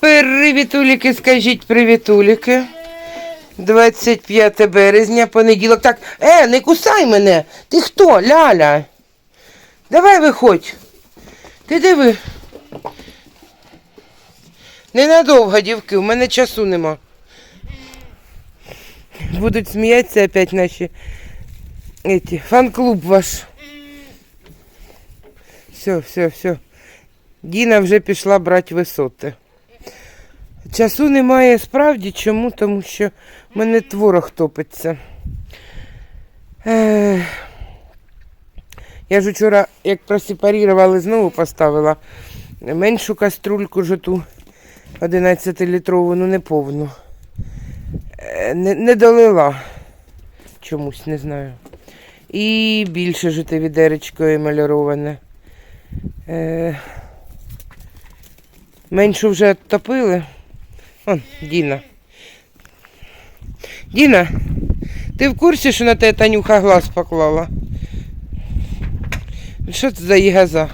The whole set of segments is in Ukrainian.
Привітуліки, скажіть привітуліки. 25 березня, понеділок. Так, е, не кусай мене. Ти хто, Ляля? Давай виходь. Ти диви. Ненадовго, дівки, у мене часу нема. Будуть сміятися опять наші эти, фан-клуб ваш. Все, все, все. Діна вже пішла брати висоти. Часу немає справді. Чому? Тому що в мене творог топиться. Ех. Я ж вчора, як просепарірували, знову поставила меншу каструльку жоту 11-літрову, ну не повну. Е, Не, не долила чомусь, не знаю. І більше жити відеречко емальоване. Е, меншу вже топили. Он, Діна. Діна, ти в курсі, що на те Танюха глаз поклала? Що це за ягоза?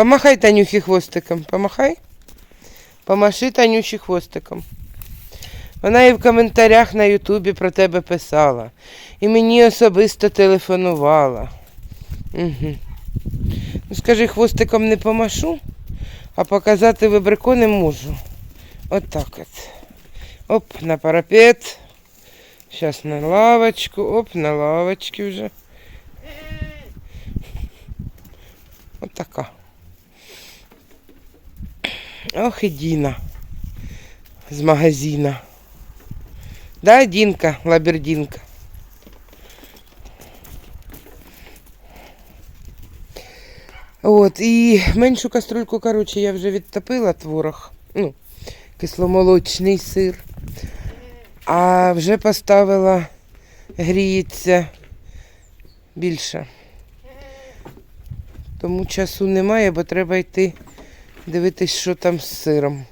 Помахай Танюхі хвостиком. Помахай. Помаши Танюші хвостиком. Вона і в коментарях на Ютубі про тебе писала. І мені особисто телефонувала. Угу. Ну, скажи, хвостиком не помашу, а показати вибрико не можу. От так от. Оп, на парапет. Зараз на лавочку. Оп, на лавочці вже. От така. Ох і Діна. З магазина. Да, Дінка, лабердінка. От, і меншу каструльку, коротше, я вже відтопила творог. Ну, кисломолочний сир. А вже поставила гріється більше. Тому часу немає, бо треба йти дивитись, що там з сиром.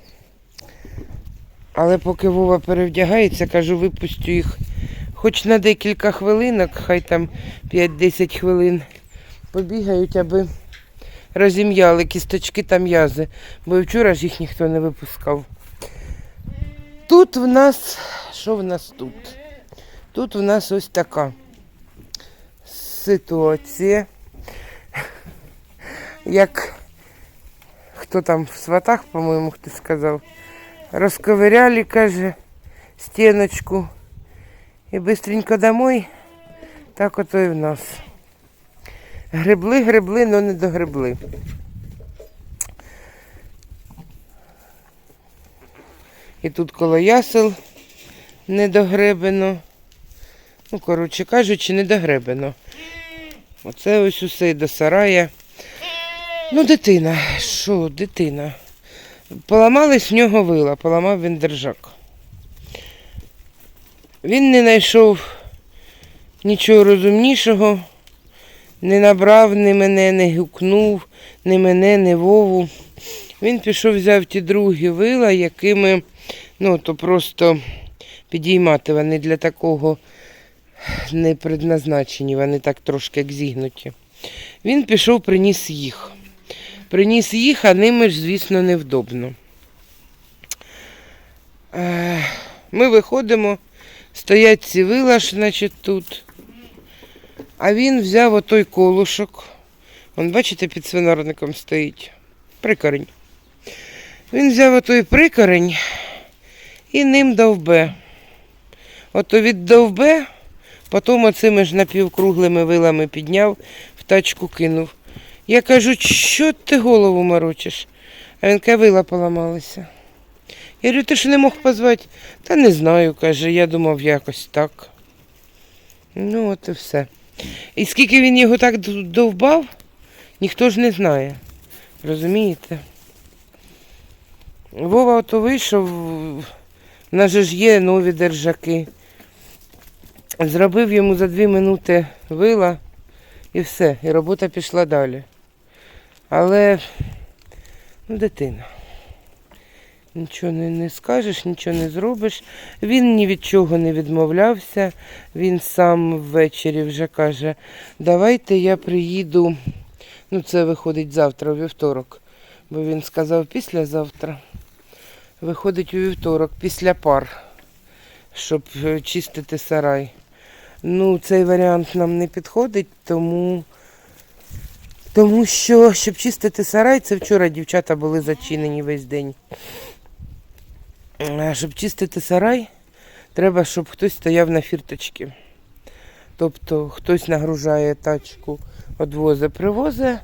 Але поки Вова перевдягається, кажу, випустю їх хоч на декілька хвилинок, хай там 5-10 хвилин побігають, аби розім'яли кісточки та м'язи, бо вчора ж їх ніхто не випускав. Тут в нас, що в нас тут? Тут в нас ось така ситуація. Як хто там в сватах, по-моєму, хтось сказав, розковиряли, каже, стіночку і бистренько домой, так ото і в нас. Гребли, гребли, но не догребли. І тут коло ясел не догребено. Ну, коротше кажучи, не догребено. Оце ось усе і до сарая. Ну, дитина, що, дитина? Поламались в нього вила, поламав він держак. Він не знайшов нічого розумнішого, не набрав ні мене, не гукнув, ні мене, ні Вову. Він пішов, взяв ті другі вила, якими, ну, то просто підіймати вони для такого не предназначені, вони так трошки як зігнуті. Він пішов, приніс їх. Приніс їх, а ними ж, звісно, невдобно. Е, Ми виходимо, стоять ці вила, значить, тут. А він взяв отой колушок. Вон, бачите, під свинарником стоїть. Прикорень. Він взяв отой прикорень і ним довбе. Ото від довбе, потім оцими ж напівкруглими вилами підняв, в тачку кинув. Я кажу, що ти голову морочиш? А він каже, вила поламалися. Я говорю, ти ж не мог позвати? Та не знаю, каже, я думав якось так. Ну, от і все. І скільки він його так довбав, ніхто ж не знає. Розумієте? Вова ото вийшов, в нас же ж є нові держаки. Зробив йому за дві минути вила і все, і робота пішла далі. Але ну, дитина. Нічого не, не скажеш, нічого не зробиш. Він ні від чого не відмовлявся. Він сам ввечері вже каже, давайте я приїду. Ну, це виходить завтра, у вівторок. Бо він сказав післязавтра. Виходить у вівторок, після пар, щоб е, чистити сарай. Ну, цей варіант нам не підходить, тому, тому що, щоб чистити сарай, це вчора дівчата були зачинені весь день. Щоб чистити сарай, треба, щоб хтось стояв на фірточці. Тобто хтось нагружає тачку, одвозе, привозе,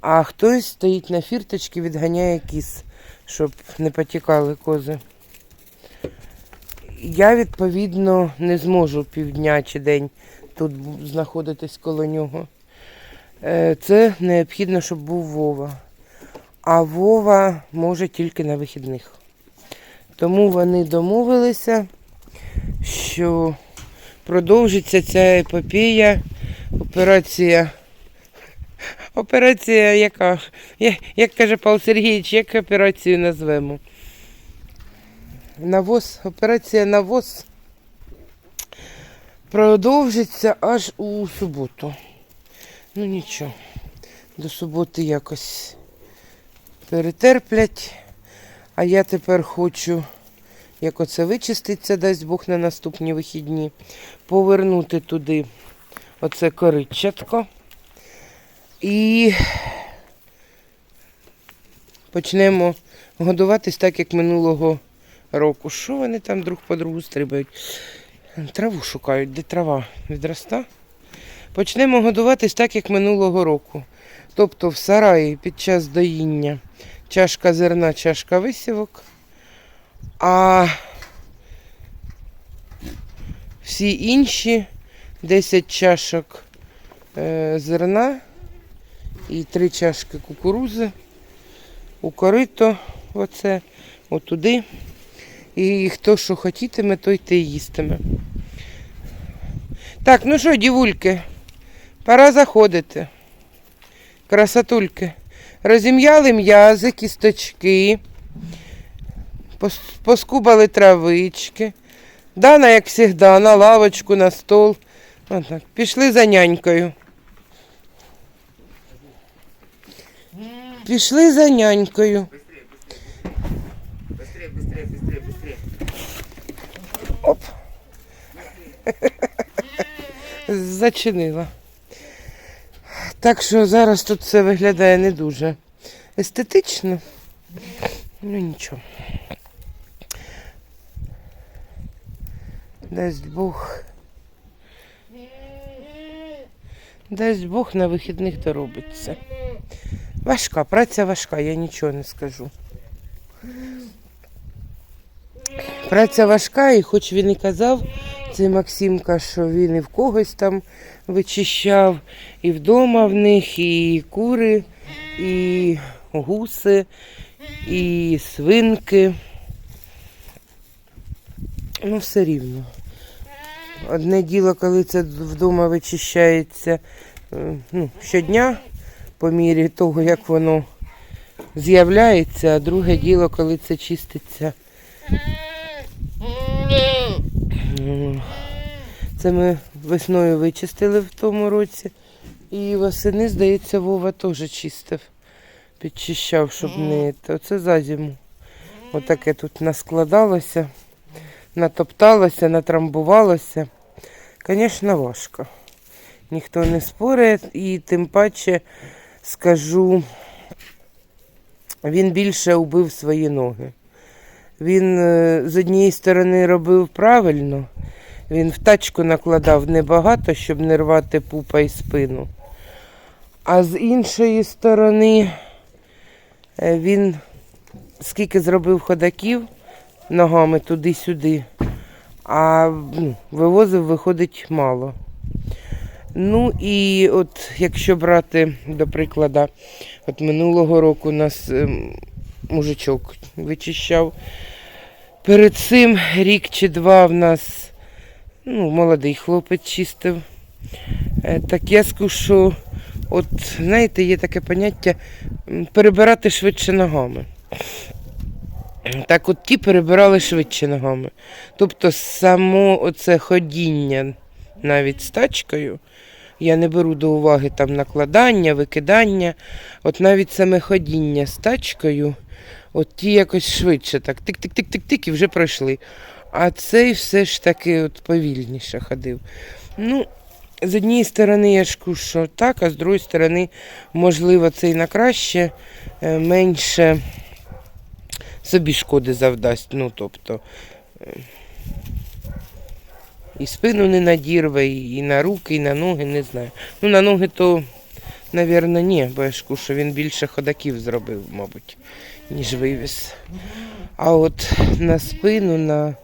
а хтось стоїть на фірточці, відганяє кіс, щоб не потікали кози. Я, відповідно, не зможу півдня чи день тут знаходитись коло нього. Е, Це необхідно, щоб був Вова. А Вова може тільки на вихідних. Тому вони домовилися, що продовжиться ця епопея, операція. Операція яка? Як каже Павло Сергійович, як операцію назвемо? Навоз, операція навоз продовжиться аж у суботу. Ну нічого, до суботи якось перетерплять. А я тепер хочу, як оце вичиститься, дасть Бог на наступні вихідні, повернути туди оце коричатко. І почнемо годуватись так, як минулого року. Що вони там друг по другу стрибають? Траву шукають, де трава відроста. Почнемо годуватись так, як минулого року. Тобто в сараї під час доїння чашка зерна, чашка висівок. А всі інші 10 чашок е, зерна і 3 чашки кукурузи у корито, оце, отуди. І хто що хотітиме, той те їстиме. Так, ну що, дівульки, пора заходити. Красотульки. Розім'яли м'язи, кісточки, пос- поскубали травички. Дана, як завжди, на лавочку, на стол. Отак. Пішли за нянькою. Пішли за нянькою. Быстрее, быстрее, быстрее, быстрее. Оп. Зачинила. Так що зараз тут все виглядає не дуже естетично. Ну нічого. Дасть Бог. Дасть Бог на вихідних доробиться. Важка, праця важка, я нічого не скажу. Праця важка, і хоч він і казав, цей Максимка, що він і в когось там вичищав, і вдома в них, і кури, і гуси, і свинки. Ну, все рівно. Одне діло, коли це вдома вичищається е, ну, щодня, по мірі того, як воно з'являється, а друге діло, коли це чиститься. Це ми весною вичистили в тому році. І восени, здається, Вова теж чистив. Підчищав, щоб не. Оце за зиму. Отаке тут наскладалося, натопталося, натрамбувалося. Звісно, важко. Ніхто не спорить, і тим паче скажу, він більше убив свої ноги. Він е, з однієї сторони робив правильно, він в тачку накладав небагато, щоб не рвати пупа і спину. А з іншої сторони е, він скільки зробив ходаків ногами туди-сюди, а ну, вивозив, виходить, мало. Ну і от якщо брати, до прикладу, от минулого року у нас ем, мужичок вичищав. Перед цим рік чи два в нас ну, молодий хлопець чистив. Е, Так я скажу, от, знаєте, є таке поняття перебирати швидше ногами. Так от ті перебирали швидше ногами. Тобто само оце ходіння навіть з тачкою, я не беру до уваги там накладання, викидання. От навіть саме ходіння з тачкою, от ті якось швидше, так тик-тик-тик-тик-тик і вже пройшли. А цей все ж таки от повільніше ходив. Ну, з однієї сторони, я ж що так, а з другої сторони, можливо, це і на краще, е, менше собі шкоди завдасть. Ну, тобто, е, і спину не надірве, і на руки, і на ноги, не знаю. Ну, на ноги то, напевно, ні, бо я ж що він більше ходаків зробив, мабуть, ніж вивіз. А от на спину, на.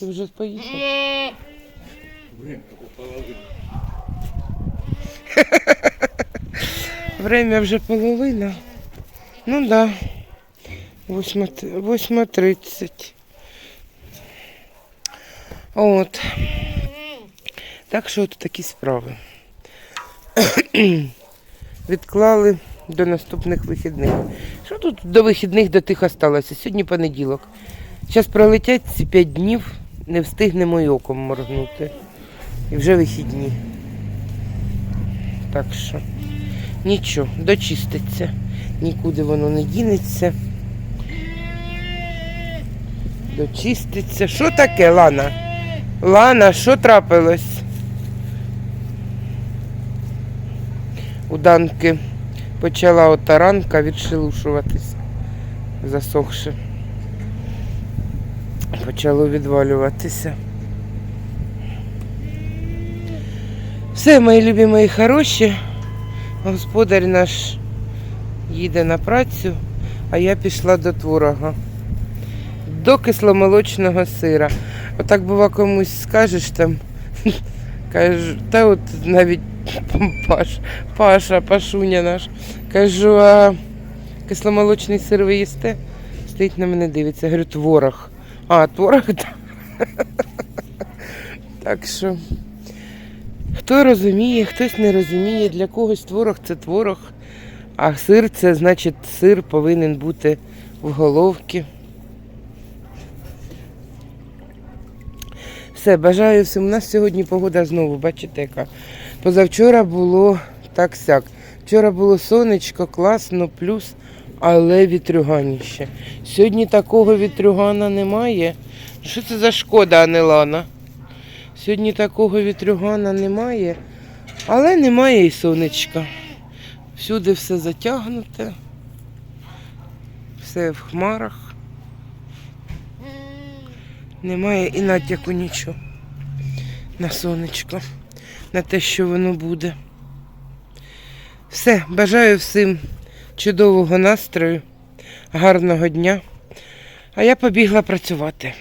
Ти вже поїхав? Время вже половина. Ну да. 8.30. От. Так що от такі справи. Відклали до наступних вихідних. Що тут до вихідних до тих осталося? Сьогодні понеділок. Зараз пролетять ці 5 днів, не встигнемо й оком моргнути. І вже вихідні. Так що нічого, дочиститься. Нікуди воно не дінеться. Дочиститься. Що таке, Лана? Лана, що трапилось? У Данки почала ота ранка відшелушуватися, засохши. Почало відвалюватися. Все, мої любі, мої хороші. Господар наш їде на працю, а я пішла до творога. До кисломолочного сира. Отак бува комусь скажеш там, кажу, та от навіть Паш, Паша, Пашуня наш. Кажу, а кисломолочний сир ви їсте? Стоїть на мене дивиться. Говорю, творог. А, творог, так. Так що, хто розуміє, хтось не розуміє, для когось творог це творог, а сир це значить сир повинен бути в головці. Все, бажаю всім. У нас сьогодні погода знову, бачите, яка. Позавчора було так сяк. Вчора було сонечко, класно, плюс, але вітрюганіще. Сьогодні такого вітрюгана немає. Що це за шкода, а не лана? Сьогодні такого вітрюгана немає, але немає і сонечка. Всюди все затягнуте, все в хмарах. Немає і натяку нічого на сонечко, на те, що воно буде. Все, бажаю всім чудового настрою, гарного дня. А я побігла працювати.